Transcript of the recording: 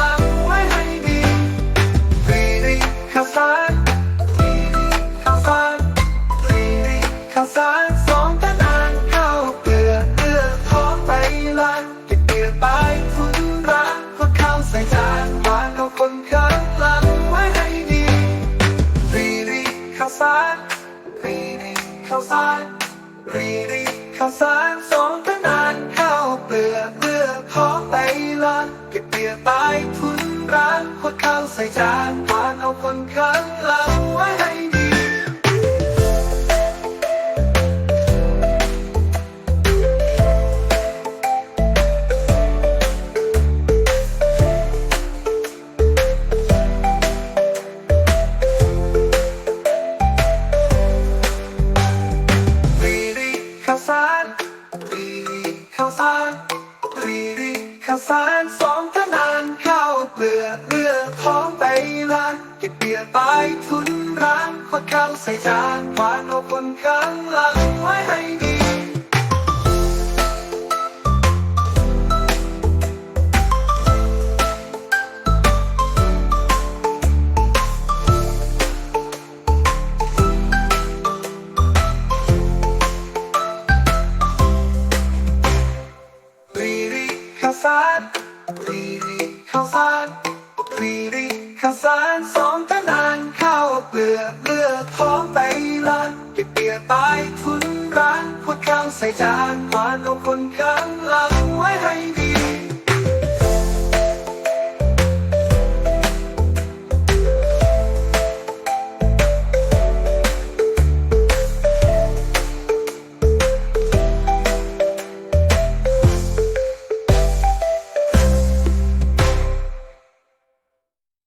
ลังไว้ให้ดีรีรีข้าวสารรีรีข้าวสารรีรีข้าวสารสองตะนานข้าวเปลือกเลือกท้องไปละเก็บเปลือกไปคุณรักก็เข้าใส่จานวางเอาคนข้างหลังไว้ให้ดีรีรีข้าวสารรีรีข้าวสารรีรีข้าวสารสองตะนาน ปียตายทุนร้านขวดข้าวใส่จานวานเอาคนข้างหลังไว้ให้ดี รีรีข้าวสารรีรีข้าวสารรีรี ข้าวสารสองทนานข้าวเปลือกเลือกของไปร้านเก็บเปียกไปทุนร้านขวดข้าวใส่จานวานเอาคนข้างหลังไว้ให้ดี ข้าวสารรีรีข้าวสารรีรีข้าวสารสองตะนานข้าวเปลือกเลือกของไปร้านเก็บเปียกไปทุนร้านพวดข้าวใส่จานหวานเอาคนข้างหลัง